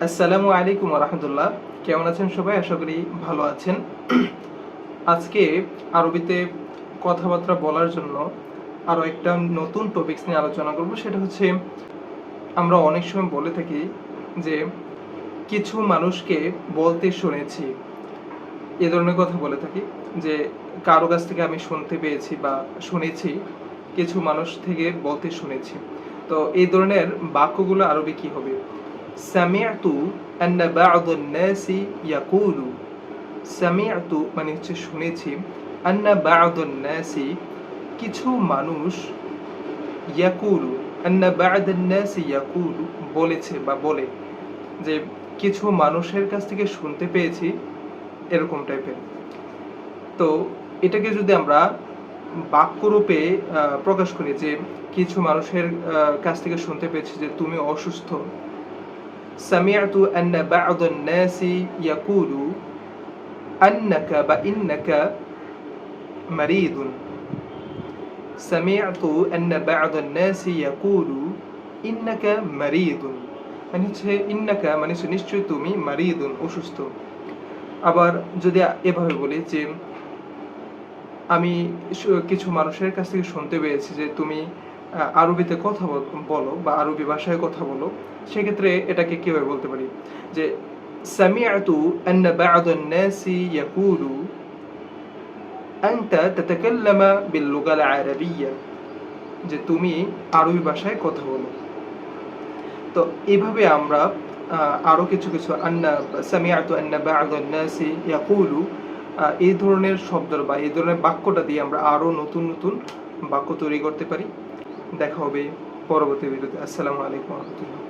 আসসালামু আলাইকুম রহমতুল্লাহ কেমন আছেন সবাই? আশা করি ভালো আছেন। আজকে আরবিতে কথাবার্তা বলার জন্য আরও একটা নতুন টপিকস নিয়ে আলোচনা করব। সেটা হচ্ছে, আমরা অনেক সময় বলে থাকি যে, কিছু মানুষকে বলতে শুনেছি। এ ধরনের কথা বলে থাকি যে, কারও কাছ থেকে আমি শুনতে পেয়েছি বা শুনেছি, কিছু মানুষ থেকে বলতে শুনেছি। তো এই ধরনের বাক্যগুলো আরবি কি হবে? সামিআতু আন্না বা'দ নাসি ইয়াকুলু সামিআতু মানে হচ্ছে শুনেছি আন্না বা'দ নাসি কিছু মানুষ ইয়াকুলু আন্না বা'দ নাসি ইয়াকুলু বলেছে বা বলে, যে কিছু মানুষের কাছ থেকে শুনতে পেয়েছি এরকম টাইপের। তো এটাকে যদি আমরা বাক্যরূপে প্রকাশ করি যে কিছু মানুষের কাছ থেকে শুনতে পেয়েছি যে তুমি অসুস্থ سمعت أن بعض الناس يقول أنك بإنك مريض سمعت أن بعض الناس يقول إنك مريض মানে হচ্ছে ইন্নাকা মানে হচ্ছে নিশ্চয়ই তুমি মারিদুন অসুস্থ আবার যদি এভাবে বলি যে আমি স- কিছু মানুষের কাছ থেকে শুনতে পেয়েছি যে তুমি আহ, আরবিতে কথা বলো বা আরবি ভাষায় কথা বলো, সেক্ষেত্রে এটাকে কীভাবে বলতে পারি? যে, সামিআতু আন্না বা'দ আন-নাসি ইয়াকুলু আনতা তাতাকাল্লামা বিল লুগাল আরাবিয়্যা যে, তুমি আরবি ভাষায় কথা বলো। তো এভাবে আমরা আরও কিছু কিছু আন্না সামিআতু আন্না বা'দ আন-নাসি ইয়াকুলু এই ধরনের শব্দ বা এই ধরনের বাক্যটা দিয়ে আমরা আরও নতুন নতুন বাক্য তৈরি করতে পারি। দেখা হবে পরবর্তী ভিডিওতে। আসসালামু আলাইকুম রহমতুল্লাহ।